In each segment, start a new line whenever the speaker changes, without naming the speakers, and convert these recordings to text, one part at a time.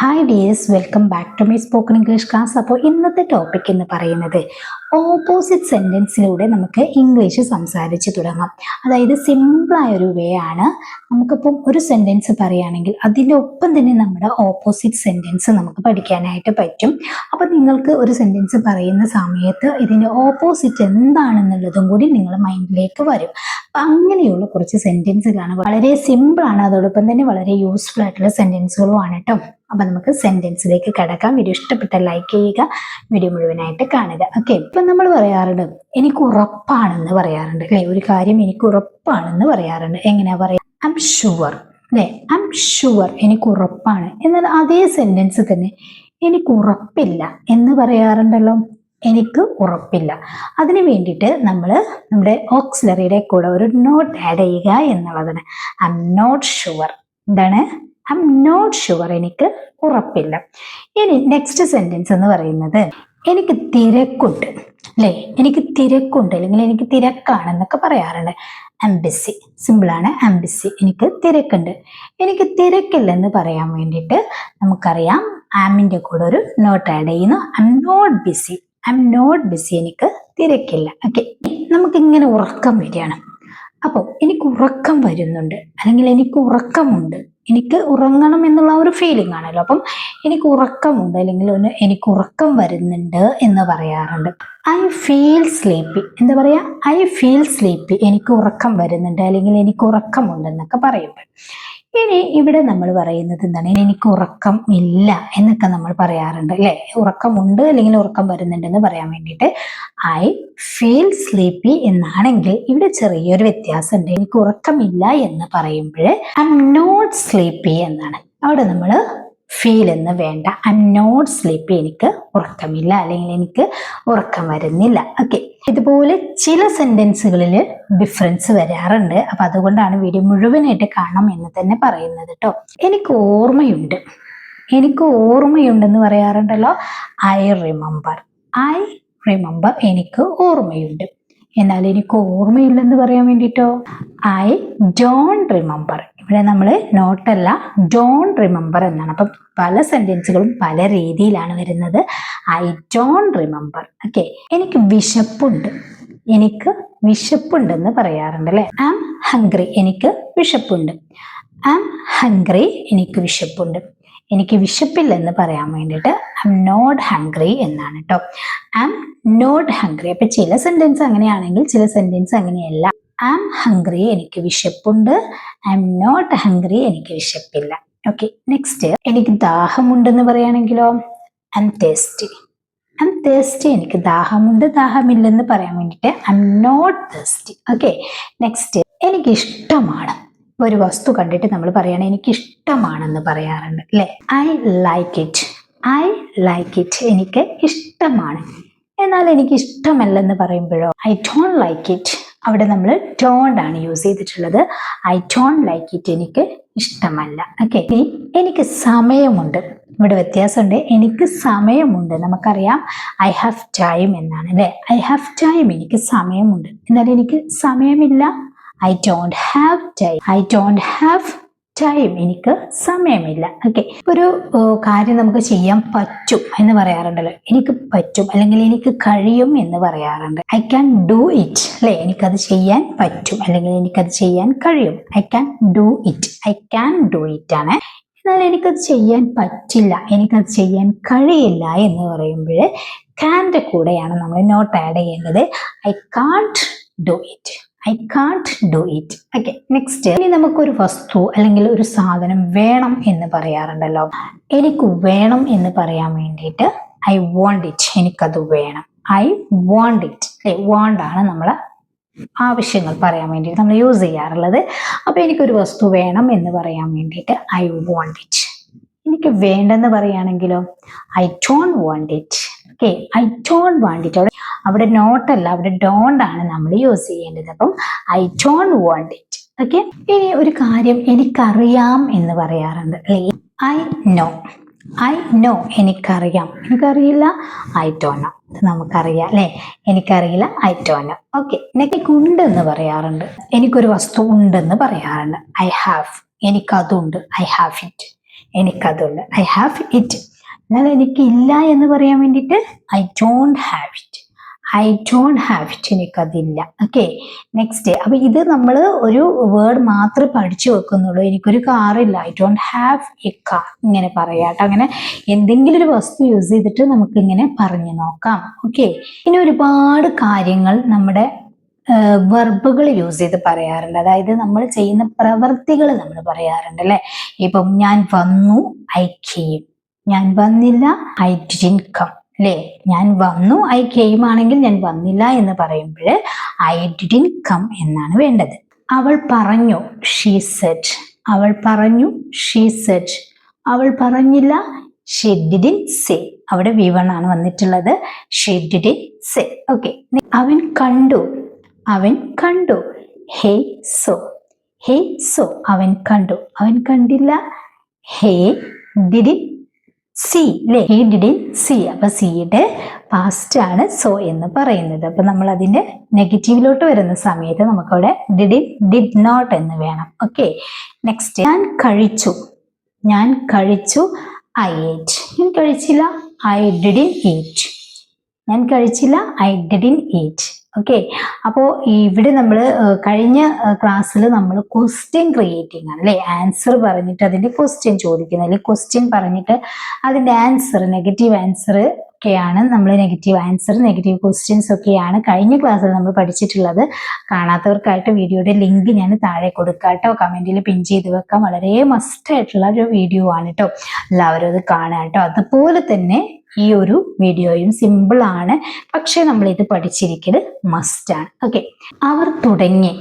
Hi dears welcome back to my spoken English class അപ്പോൾ ഇന്നത്തെ topic എന്ന് പറയുന്നത് ഓപ്പോസിറ്റ് സെന്റൻസിലൂടെ നമുക്ക് ഇംഗ്ലീഷ് സംസാരിച്ച് തുടങ്ങാം. അതായത് സിമ്പിളായ ഒരു വേ ആണ്. നമുക്കിപ്പം ഒരു സെന്റൻസ് പറയുകയാണെങ്കിൽ അതിന്റെ ഒപ്പം തന്നെ നമ്മുടെ ഓപ്പോസിറ്റ് സെന്റൻസ് നമുക്ക് പഠിക്കാനായിട്ട് പറ്റും. അപ്പോൾ നിങ്ങൾക്ക് ഒരു സെന്റൻസ് പറയുന്ന സമയത്ത് ഇതിന്റെ ഓപ്പോസിറ്റ് എന്താണെന്നുള്ളതും കൂടി നിങ്ങൾ മൈൻഡിലേക്ക് വരും. അപ്പം അങ്ങനെയുള്ള കുറച്ച് സെന്റൻസുകളാണ് വളരെ സിമ്പിളാണ് അതോടൊപ്പം തന്നെ വളരെ യൂസ്ഫുൾ ആയിട്ടുള്ള സെന്റൻസുകളുമാണ് കേട്ടോ. അപ്പൊ നമുക്ക് സെന്റൻസിലേക്ക് കിടക്കാം. വീഡിയോ ഇഷ്ടപ്പെട്ട ലൈക്ക് ചെയ്യുക. വീഡിയോ മുഴുവനായിട്ട് കാണുക. ഓക്കെ ഇപ്പൊ നമ്മൾ പറയാറുണ്ട് എനിക്ക് ഉറപ്പാണെന്ന് പറയാറുണ്ട് അല്ലെ? ഒരു കാര്യം എനിക്ക് ഉറപ്പാണെന്ന് പറയാറുണ്ട്. എങ്ങനെയാ പറയാ? ഐം ഷുവർ അല്ലെ? ഐം ഷുവർ എനിക്ക് ഉറപ്പാണ്. എന്നാൽ അതേ സെന്റൻസ് തന്നെ എനിക്ക് ഉറപ്പില്ല എന്ന് പറയാറുണ്ടല്ലോ. എനിക്ക് ഉറപ്പില്ല. അതിന് വേണ്ടിയിട്ട് നമ്മൾ നമ്മുടെ ഓക്സിലറിയുടെ കൂടെ ഒരു നോട്ട് ആഡ് ചെയ്യുക എന്നുള്ളതാണ്. ഐ എം നോട്ട് ഷുവർ എന്താണ്? ഐ എം നോട്ട് ഷുവർ എനിക്ക് ഉറപ്പില്ല. ഇനി നെക്സ്റ്റ് സെന്റൻസ് എന്ന് പറയുന്നത് എനിക്ക് തിരക്കുണ്ട് അല്ലേ? എനിക്ക് തിരക്കുണ്ട് അല്ലെങ്കിൽ എനിക്ക് തിരക്കാണെന്നൊക്കെ പറയാറുണ്ട്. അംബിസി സിമ്പിളാണ് അംബിസി എനിക്ക് തിരക്കുണ്ട്. എനിക്ക് തിരക്കില്ലെന്ന് പറയാൻ വേണ്ടിയിട്ട് നമുക്കറിയാം ആമിന്റെ കൂടെ ഒരു നോട്ട് ആഡ് ചെയ്യുന്നു. I'm not busy I'm not busy എനിക്ക് തിരക്കില്ല. ഓക്കെ നമുക്കിങ്ങനെ ഉറക്കം വരികയാണ്. അപ്പോൾ എനിക്ക് ഉറക്കം വരുന്നുണ്ട്. അല്ലെങ്കിൽ എനിക്ക് ഉറക്കമുണ്ട്. എനിക്ക് ഉറങ്ങണം എന്നുള്ള ഒരു ഫീലിംഗ് ആണല്ലോ. അപ്പം എനിക്ക് ഉറക്കമുണ്ട് അല്ലെങ്കിൽ എനിക്ക് ഉറക്കം വരുന്നുണ്ട് എന്ന് പറയാറുണ്ട്. ഐ ഫീൽ സ്ലീപ്പി എന്താ പറയാ? ഐ ഫീൽ സ്ലീപ്പി എനിക്ക് ഉറക്കം വരുന്നുണ്ട് അല്ലെങ്കിൽ എനിക്ക് ഉറക്കമുണ്ട് എന്നൊക്കെ പറയുമ്പോൾ. ഇനി ഇവിടെ നമ്മൾ പറയുന്നത് എന്താണ്? എനിക്ക് ഉറക്കം ഇല്ല എന്നൊക്കെ നമ്മൾ പറയാറുണ്ട് അല്ലെ? ഉറക്കമുണ്ട് അല്ലെങ്കിൽ ഉറക്കം വരുന്നുണ്ടെന്ന് പറയാൻ വേണ്ടിയിട്ട് ഐ ഫീൽ സ്ലീപ്പി എന്നാണെങ്കിൽ ഇവിടെ ചെറിയൊരു വ്യത്യാസം ഉണ്ട് എനിക്ക് ഉറക്കമില്ല എന്ന് പറയുമ്പോൾ ഐ എം നോട്ട് സ്ലീപ്പി എന്നാണ്. അവിടെ നമ്മൾ ഫീൽ എന്ന് വേണ്ട. ഐ എം നോട്ട് സ്ലീപ്പ് എനിക്ക് ഉറക്കമില്ല. അല്ലെങ്കിൽ എനിക്ക് ഉറക്കം വരുന്നില്ല. ഓക്കെ ഇതുപോലെ ചില സെന്റൻസുകളിൽ ഡിഫറൻസ് വരാറുണ്ട്. അപ്പൊ അതുകൊണ്ടാണ് വീഡിയോ മുഴുവനായിട്ട് കാണണം എന്ന് തന്നെ പറയുന്നത് കേട്ടോ എനിക്ക് ഓർമ്മയുണ്ട്. എനിക്ക് ഓർമ്മയുണ്ടെന്ന് പറയാറുണ്ടല്ലോ. ഐ റിമെമ്പർ ഐ റിമെമ്പർ എനിക്ക് ഓർമ്മയുണ്ട്. എന്നാൽ എനിക്ക് ഓർമ്മയില്ലെന്ന് പറയാൻ വേണ്ടിയിട്ടോ ഐ ഡോണ്ട് റിമെമ്പർ ഇവിടെ നമ്മൾ നോട്ടല്ല ഡോൺ റിമെമ്പർ എന്നാണ്. അപ്പം പല സെന്റൻസുകളും പല രീതിയിലാണ് വരുന്നത്. ഐ ഡോൺ റിമെമ്പർ ഓക്കെ എനിക്ക് വിശപ്പുണ്ട്. എനിക്ക് വിശപ്പുണ്ടെന്ന് പറയാറുണ്ട് അല്ലേ? ആം ഹംഗ്രി എനിക്ക് വിശപ്പുണ്ട്. ആം ഹംഗ്രി എനിക്ക് വിശപ്പുണ്ട്. എനിക്ക് വിശപ്പില്ലെന്ന് പറയാൻ വേണ്ടിയിട്ട് ഐ നോട്ട് ഹംഗ്രി എന്നാണ് കേട്ടോ ഐ നോട്ട് ഹംഗ്രി അപ്പം ചില സെന്റൻസ് അങ്ങനെയാണെങ്കിൽ ചില സെന്റൻസ് അങ്ങനെയല്ല. എം ഹംഗ്രി എനിക്ക് വിശപ്പുണ്ട്. ഐ എം നോട്ട് ഹംഗ്രി എനിക്ക് വിശപ്പില്ല. ഓക്കെ നെക്സ്റ്റ് എനിക്ക് ദാഹമുണ്ടെന്ന് പറയുകയാണെങ്കിലോ I'm thirsty I'm thirsty എനിക്ക് ദാഹമുണ്ട് ദാഹമില്ലെന്ന് പറയാൻ വേണ്ടിയിട്ട് I'm not thirsty okay next എനിക്ക് ഇഷ്ടമാണ്. ഒരു വസ്തു കണ്ടിട്ട് നമ്മൾ പറയണ എനിക്ക് ഇഷ്ടമാണെന്ന് പറയാറുണ്ട് അല്ലെ? I like it I like it എനിക്ക് ഇഷ്ടമാണ്. എന്നാൽ എനിക്ക് ഇഷ്ടമല്ലെന്ന് പറയുമ്പോഴോ? ഐ ഡോണ്ട് ലൈക്ക് ഇറ്റ് അവിടെ നമ്മൾ ഡോണ്ട് ആണ് യൂസ് ചെയ്തിട്ടുള്ളത്. ഐ ഡോണ്ട് ലൈക്ക് ഇറ്റ് എനിക്ക് ഇഷ്ടമല്ല. ഓക്കെ ഇനി എനിക്ക് സമയമുണ്ട്. ഇവിടെ വ്യത്യാസമുണ്ട്. എനിക്ക് സമയമുണ്ട്. നമുക്കറിയാം. ഐ ഹാവ് ടൈം എന്നാണ് അല്ലെ? ഐ ഹാവ് ടൈം എനിക്ക് സമയമുണ്ട്. എന്നാൽ എനിക്ക് സമയമില്ല. I don't have time I don't have time എനിക്ക് സമയമില്ല. ഓക്കെ ഒരു കാര്യം നമുക്ക് ചെയ്യാൻ പറ്റും എന്ന് പറയാറുണ്ടല്ലോ. എനിക്ക് പറ്റും അല്ലെങ്കിൽ എനിക്ക് കഴിയും എന്ന് പറയാറുണ്ട്. ഐ ക്യാൻ ഡു ഇറ്റ് അല്ലെ? എനിക്കത് ചെയ്യാൻ പറ്റും അല്ലെങ്കിൽ എനിക്കത് ചെയ്യാൻ കഴിയും. I can do it I can do it ആണ്. എന്നാൽ എനിക്കത് ചെയ്യാൻ പറ്റില്ല. എനിക്കത് ചെയ്യാൻ കഴിയില്ല എന്ന് പറയുമ്പോൾ ക്യാന്റെ കൂടെയാണ് നമ്മൾ നോട്ട് ആഡ് ചെയ്യേണ്ടത്. I can't do it I can't do it okay next ഇനി നമുക്കൊരു വസ്തു അല്ലെങ്കിൽ ഒരു സാധനം വേണം എന്ന് പറയാറുണ്ടല്ലോ. എനിക്ക് വേണം എന്ന് പറയാൻ വേണ്ടിയിട്ട് ഐ വോണ്ട് ഇറ്റ് എനിക്കത് വേണം. ഐ വോണ്ട് ഇറ്റ് അല്ലെ വോണ്ടാണ് നമ്മൾ ആവശ്യങ്ങൾ പറയാൻ വേണ്ടിയിട്ട് നമ്മൾ യൂസ് ചെയ്യാറുള്ളത്. അപ്പൊ എനിക്കൊരു വസ്തു വേണം എന്ന് പറയാൻ വേണ്ടിയിട്ട് ഐ വോണ്ട് ഇറ്റ് എനിക്ക് വേണ്ടെന്ന് പറയുകയാണെങ്കിലോ I don't want it okay I don't want it അവിടെ അവിടെ നോട്ടല്ല അവിടെ ഡോണ്ട് ആണ് നമ്മൾ യൂസ് ചെയ്യേണ്ടത്. അപ്പം I don't want it okay ഇനി ഒരു കാര്യം എനിക്കറിയാം എന്ന് പറയാറുണ്ട്. അല്ലെ? ഐ നോ ഐ നോ എനിക്കറിയാം. എനിക്കറിയില്ല ഐ ഡോണ്ട് നോ നമുക്കറിയാം അല്ലെ? എനിക്കറിയില്ല? ഐ ഡോണ്ട് നോ ഓക്കെ എനിക്ക് ഉണ്ടെന്ന് പറയാറുണ്ട്. എനിക്കൊരു വസ്തു ഉണ്ടെന്ന് പറയാറുണ്ട്. ഐ ഹാവ് എനിക്കതുണ്ട്. ഐ ഹാവ് ഇറ്റ് എനിക്കതുണ്ട്. ഐ ഹാവ് ഇറ്റ് എന്നാൽ എനിക്കില്ല എന്ന് പറയാൻ വേണ്ടിയിട്ട് I don't have it I don't have it എനിക്കതില്ല. Okay next അപ്പൊ ഇത് നമ്മൾ ഒരു വേർഡ് മാത്രമേ പഠിച്ചു വെക്കുന്നുള്ളൂ. എനിക്കൊരു കാറില്ല I don't have a car ഇങ്ങനെ പറയാട്ടോ അങ്ങനെ എന്തെങ്കിലും ഒരു വസ്തു യൂസ് ചെയ്തിട്ട് നമുക്ക് ഇങ്ങനെ പറഞ്ഞു നോക്കാം. ഓക്കെ ഇനി ഒരുപാട് കാര്യങ്ങൾ നമ്മുടെ വെർബുകൾ യൂസ് ചെയ്ത് പറയാറുണ്ട്. അതായത് നമ്മൾ ചെയ്യുന്ന പ്രവർത്തികൾ നമ്മൾ പറയാറുണ്ട് അല്ലെ? ഇപ്പം ഞാൻ വന്നു ഐ കെയും ഞാൻ വന്നില്ല ഐ ഡിൻ കം അല്ലേ ഞാൻ വന്നു ഐ കെയിം ആണെങ്കിൽ ഞാൻ വന്നില്ല എന്ന് പറയുമ്പോൾ ഐ ഡിൻ കം എന്നാണ് വേണ്ടത്. അവൾ പറഞ്ഞു ഷീ സെറ്റ് അവൾ പറഞ്ഞു ഷീ സെറ്റ് അവൾ പറഞ്ഞില്ല ഷീ ഡിഡിൻ സേ അവിടെ വി വൺ ആണ് വന്നിട്ടുള്ളത്. ഷീ ഡിഡിൻ സേ ഓക്കെ അവൻ കണ്ടു. അവൻ കണ്ടു. ഹേ സോ ഹേ സോ അവൻ കണ്ടു. അവൻ കണ്ടില്ല. ഹേ ഡിഡിൻ സി അല്ലേ ഹി ഡിഡിൻ സി അപ്പൊ സിയുടെ പാസ്റ്റ് ആണ് സോ എന്ന് പറയുന്നത്. അപ്പൊ നമ്മൾ അതിന്റെ നെഗറ്റീവിലോട്ട് വരുന്ന സമയത്ത് നമുക്കവിടെ ഡിഡിൻ ഡിഡ് നോട്ട് എന്ന് വേണം. ഓക്കെ നെക്സ്റ്റ് ഞാൻ കഴിച്ചു. ഞാൻ കഴിച്ചു ഐ ഏറ്റ് ഞാൻ കഴിച്ചില്ല ഐ ഡിഡിൻ ഈറ്റ് ഞാൻ കഴിച്ചില്ല ഐ ഡിഡിൻ ഈറ്റ് ഓക്കെ അപ്പോ ഇവിടെ നമ്മൾ കഴിഞ്ഞ ക്ലാസ്സിൽ നമ്മൾ ക്വസ്റ്റ്യൻ ക്രിയേറ്റിംഗ് ആണ് അല്ലേ? ആൻസർ പറഞ്ഞിട്ട് അതിന്റെ ക്വസ്റ്റ്യൻ ചോദിക്കുന്നത്. അല്ലെങ്കിൽ ക്വസ്റ്റ്യൻ പറഞ്ഞിട്ട് അതിന്റെ ആൻസർ നെഗറ്റീവ് ആൻസർ ഒക്കെയാണ് നമ്മൾ നെഗറ്റീവ് ആൻസർ നെഗറ്റീവ് ക്വസ്റ്റ്യൻസ് ഒക്കെയാണ് കഴിഞ്ഞ ക്ലാസ്സിൽ നമ്മൾ പഠിച്ചിട്ടുള്ളത്. കാണാത്തവർക്കായിട്ട് വീഡിയോയുടെ ലിങ്ക് ഞാൻ താഴെ കൊടുക്കാം കേട്ടോ. കമന്റിൽ പിൻ ചെയ്ത് വെക്കാം. വളരെ മസ്റ്റ് ആയിട്ടുള്ള ഒരു വീഡിയോ ആണ് കേട്ടോ. എല്ലാവരും അത് കാണുക കേട്ടോ. അതുപോലെ തന്നെ ഈ ഒരു വീഡിയോയും സിമ്പിൾ ആണ്. പക്ഷെ നമ്മൾ ഇത് പഠിച്ചിരിക്കൽ മസ്റ്റ് ആണ്. ഓക്കെ അവർ തുടങ്ങി.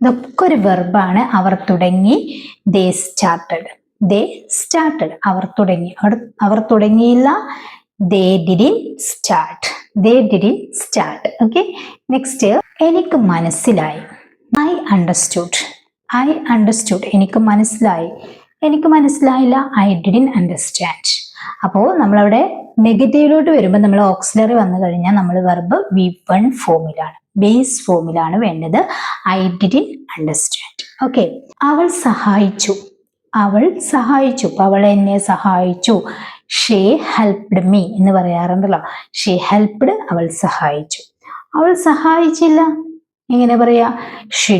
ഇതൊക്കെ ഒരു വെർബാണ് അവർ തുടങ്ങി. ദേ സ്റ്റാർട്ടഡ് ദേ സ്റ്റാർട്ടഡ് അവർ തുടങ്ങി. അവർ തുടങ്ങിയില്ല. They didn't start they didn't start okay next എനിക്ക് മനസ്സിലായി. ഐ അണ്ടർസ്റ്റുഡ് ഐ അണ്ടർസ്റ്റുഡ് എനിക്ക് മനസ്സിലായി. എനിക്ക് മനസ്സിലായില്ല. ഐ ഡിഡിൻ അണ്ടർസ്റ്റാൻഡ് അപ്പോൾ നമ്മളവിടെ നെഗറ്റീവിലോട്ട് വരുമ്പോൾ നമ്മൾ ഓക്സിലറി വന്നു കഴിഞ്ഞാൽ നമ്മൾ വെർബ് വി വൺ ഫോമിലാണ് ബേസ് ഫോമിലാണ് വേണ്ടത് ഐ ഡിഡിൻ അണ്ടർസ്റ്റാൻഡ് ഓക്കെ അവൾ സഹായിച്ചു. അവൾ സഹായിച്ചു. അവൾ എന്നെ സഹായിച്ചു. ഷേ ഹെൽപ്ഡ് മീ എന്ന് പറയാറുണ്ടല്ലോ. ഷേ ഹെൽപ്ഡ് അവൾ സഹായിച്ചു. അവൾ സഹായിച്ചില്ല. എങ്ങനെ പറയാ? ഷീ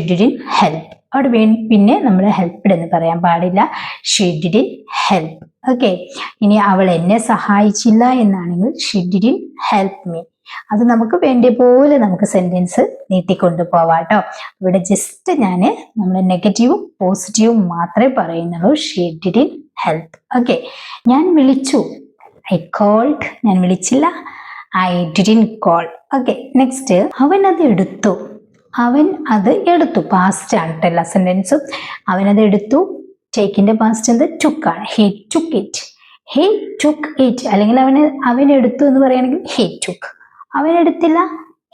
ഹെൽപ്പ് അവിടെ പിന്നെ നമ്മൾ ഹെൽപ്ഡ് എന്ന് പറയാൻ പാടില്ല. ഷീ ഹെൽപ്പ് ഓക്കെ ഇനി അവൾ എന്നെ സഹായിച്ചില്ല എന്നാണെങ്കിൽ ഷീ ഹെൽപ്പ് മീ അത് നമുക്ക് വേണ്ടിയ പോലെ നമുക്ക് സെന്റൻസ് നീട്ടിക്കൊണ്ടു പോവാട്ടോ. ഇവിടെ ജസ്റ്റ് ഞാൻ നമ്മൾ നെഗറ്റീവും പോസിറ്റീവും മാത്രമേ പറയുന്നുള്ളൂ. ഷീ ഹെൽപ്പ് ഓക്കെ ഞാൻ വിളിച്ചു. ഐ കോൾഡ് ഞാൻ വിളിച്ചില്ല. I didn't call okay next അവൻ അത് എടുത്തു. അവൻ അത് എടുത്തു. പാസ്റ്റ് ആണ് എല്ലാ സെന്റൻസും അവൻ അത് എടുത്തു. ചേക്കിന്റെ പാസ്റ്റ് എന്ത്? ടുക്ക് ആണ്. He took it he took it അല്ലെങ്കിൽ അവന് അവൻ എടുത്തു എന്ന് പറയുകയാണെങ്കിൽ ഹി ടുക്ക് അവൻ എടുത്തില്ല.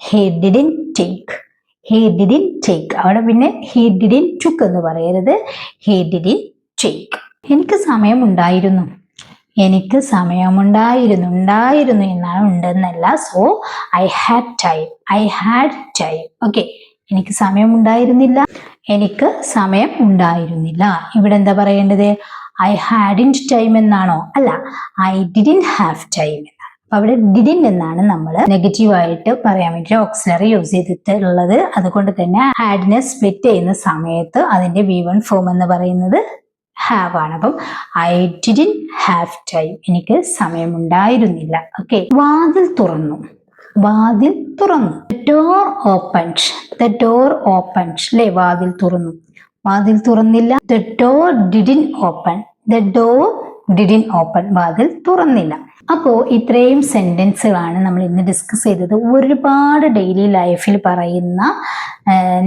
He didn't take he didn't take അവിടെ പിന്നെ ഹി ഡിഡിൻ ടുക്ക് എന്ന് പറയരുത്. ഹി ഡിഡിൻ ടേക്ക് എനിക്ക് സമയമുണ്ടായിരുന്നു. എനിക്ക് സമയമുണ്ടായിരുന്നു ഉണ്ടായിരുന്നു എന്നാണ് ഉണ്ടെന്നല്ല. So I had time I had time okay എനിക്ക് സമയമുണ്ടായിരുന്നില്ല. എനിക്ക് സമയം ഉണ്ടായിരുന്നില്ല. ഇവിടെ എന്താ പറയേണ്ടത്? ഐ ഹാഡിൻ ടൈം എന്നാണോ? അല്ല ഐ ഡിഡിൻ ഹാവ് ടൈം എന്നാണ് അപ്പൊ അവിടെ ഡിഡിൻ എന്നാണ് നമ്മൾ നെഗറ്റീവ് ആയിട്ട് പറയാൻ വേണ്ടി ഓക്സിലറി യൂസ് ചെയ്തിട്ടുള്ളത്. അതുകൊണ്ട് തന്നെ ഹാഡിനെ സ്പ്ലിറ്റ് ചെയ്യുന്ന സമയത്ത് അതിന്റെ വി വൺ ഫോം എന്ന് പറയുന്നത് ഹാവ് ആണ്. അപ്പം ഐ ഡിഡിൻ ഹാവ് ടൈം എനിക്ക് സമയമുണ്ടായിരുന്നില്ല. ഓക്കെ വാതിൽ തുറന്നു. വാതിൽ തുറന്നു. Door opened the door opened അല്ലേ വാതിൽ തുറന്നു. വാതിൽ തുറന്നില്ല. The door didn't open the door didn't open വാതിൽ തുറന്നില്ല. അപ്പോൾ ഇത്രയും സെന്റൻസുകളാണ് നമ്മൾ ഇന്ന് ഡിസ്കസ് ചെയ്തത്. ഒരുപാട് ഡെയിലി ലൈഫിൽ പറയുന്ന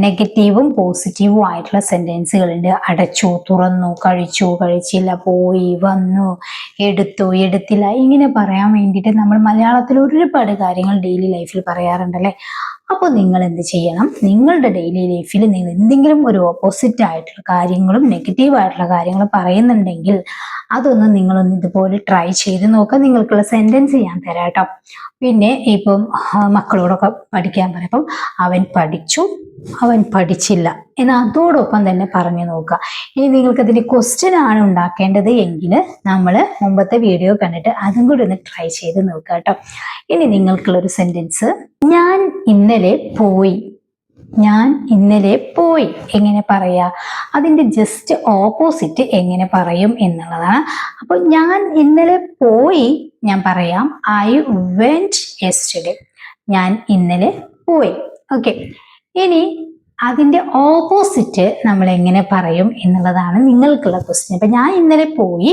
നെഗറ്റീവും പോസിറ്റീവും ആയിട്ടുള്ള സെന്റൻസുകളുണ്ട്. അടച്ചു തുറന്നു കഴിച്ചു കഴിച്ചില്ല പോയി വന്നു എടുത്തു എടുത്തില്ല. ഇങ്ങനെ പറയാൻ വേണ്ടിയിട്ട് നമ്മൾ മലയാളത്തിൽ ഒരുപാട് കാര്യങ്ങൾ ഡെയിലി ലൈഫിൽ പറയാറുണ്ടല്ലേ? അപ്പോൾ നിങ്ങൾ എന്ത് ചെയ്യണം? നിങ്ങളുടെ ഡെയിലി ലൈഫിൽ നിങ്ങൾ എന്തെങ്കിലും ഒരു ഓപ്പോസിറ്റ് ആയിട്ടുള്ള കാര്യങ്ങളും നെഗറ്റീവ് ആയിട്ടുള്ള കാര്യങ്ങളും പറയുന്നുണ്ടെങ്കിൽ അതൊന്ന് നിങ്ങളൊന്ന് ഇതുപോലെ ട്രൈ ചെയ്ത് നോക്കുക നിങ്ങൾക്കുള്ള സെന്റൻസ് ഞാൻ തരാം കേട്ടോ പിന്നെ ഇപ്പം മക്കളോടൊക്കെ പഠിക്കാൻ പറയപ്പം അവൻ പഠിച്ചു അവൻ പഠിച്ചില്ല. എന്ന് അതോടൊപ്പം തന്നെ പറഞ്ഞു നോക്കുക. ഇനി നിങ്ങൾക്ക് അതിന് ക്വസ്റ്റ്യൻ ആണ് ഉണ്ടാക്കേണ്ടത് എങ്കിൽ നമ്മൾ മുമ്പത്തെ വീഡിയോ കണ്ടിട്ട് അതും കൂടി ഒന്ന് ട്രൈ ചെയ്ത് നോക്കുക കേട്ടോ ഇനി നിങ്ങൾക്കുള്ളൊരു സെന്റൻസ് ഞാൻ ഇന്നലെ പോയി. ഞാൻ ഇന്നലെ പോയി. എങ്ങനെ പറയാ? അതിന്റെ ജസ്റ്റ് ഓപ്പോസിറ്റ് എങ്ങനെ പറയും എന്നുള്ളതാണ്. അപ്പോൾ ഞാൻ ഇന്നലെ പോയി. ഞാൻ പറയാം ഐ വെന്റ് യെസ്റ്റർഡേ ഞാൻ ഇന്നലെ പോയി. ഓക്കെ ഇനി അതിന്റെ ഓപ്പോസിറ്റ് നമ്മൾ എങ്ങനെ പറയും എന്നുള്ളതാണ് നിങ്ങൾക്കുള്ള ക്വസ്റ്റ്യൻ അപ്പൊ ഞാൻ ഇന്നലെ പോയി.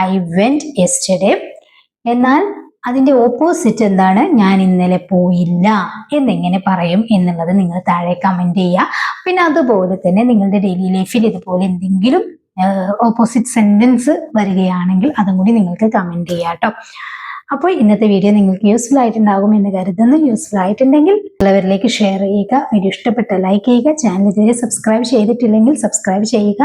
ഐ വെന്റ് യെസ്റ്റർഡേ എന്നാൽ അതിന്റെ ഓപ്പോസിറ്റ് എന്താണ്? ഞാൻ ഇന്നലെ പോയില്ല. എന്നെങ്ങനെ പറയും എന്നുള്ളത് നിങ്ങൾ താഴെ കമന്റ് ചെയ്യുക പിന്നെ അതുപോലെ തന്നെ നിങ്ങളുടെ ഡെയിലി ലൈഫിൽ ഇതുപോലെ എന്തെങ്കിലും ഓപ്പോസിറ്റ് സെന്റൻസ് വരികയാണെങ്കിൽ അതും കൂടി നിങ്ങൾക്ക് കമന്റ് ചെയ്യാം കേട്ടോ അപ്പോൾ ഇന്നത്തെ വീഡിയോ നിങ്ങൾക്ക് യൂസ്ഫുൾ ആയിട്ടുണ്ടാകും എന്ന് കരുതുന്നു. യൂസ്ഫുൾ ആയിട്ടുണ്ടെങ്കിൽ ഉള്ളവരിലേക്ക് ഷെയർ ചെയ്യുക. വീഡിയോ ഇഷ്ടപ്പെട്ട ലൈക്ക് ചെയ്യുക. ചാനൽ ഇതുവരെ സബ്സ്ക്രൈബ് ചെയ്തിട്ടില്ലെങ്കിൽ സബ്സ്ക്രൈബ് ചെയ്യുക.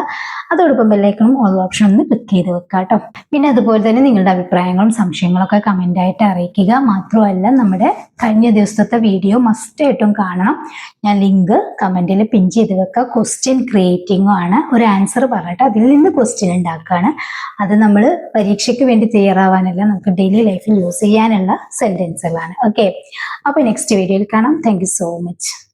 അതോടൊപ്പം ബെല്ലൈക്കണം ഓൾ ഓപ്ഷൻ ഒന്ന് ക്ലിക്ക് ചെയ്ത് വെക്കുക കേട്ടോ. പിന്നെ അതുപോലെ തന്നെ നിങ്ങളുടെ അഭിപ്രായങ്ങളും സംശയങ്ങളൊക്കെ കമന്റ് ആയിട്ട് അറിയിക്കുക. മാത്രമല്ല നമ്മുടെ കഴിഞ്ഞ ദിവസത്തെ വീഡിയോ മസ്റ്റ് ആയിട്ടും കാണണം. ഞാൻ ലിങ്ക് കമന്റിൽ പിൻ ചെയ്ത് വെക്കുക. ക്വസ്റ്റ്യൻ ക്രിയേറ്റിംഗും ആണ്. ഒരു ആൻസർ പറഞ്ഞിട്ട് അതിൽ നിന്ന് ക്വസ്റ്റ്യൻ ഉണ്ടാക്കുകയാണ്. അത് നമ്മൾ പരീക്ഷയ്ക്ക് വേണ്ടി തയ്യാറാവാനല്ല. നമുക്ക് ഡെയിലി ലൈഫിൽ യൂസ് ചെയ്യാനുള്ള സെന്റൻസുകളാണ് ഓക്കെ അപ്പോൾ നെക്സ്റ്റ് വീഡിയോയിൽ കാണാം. Thank so much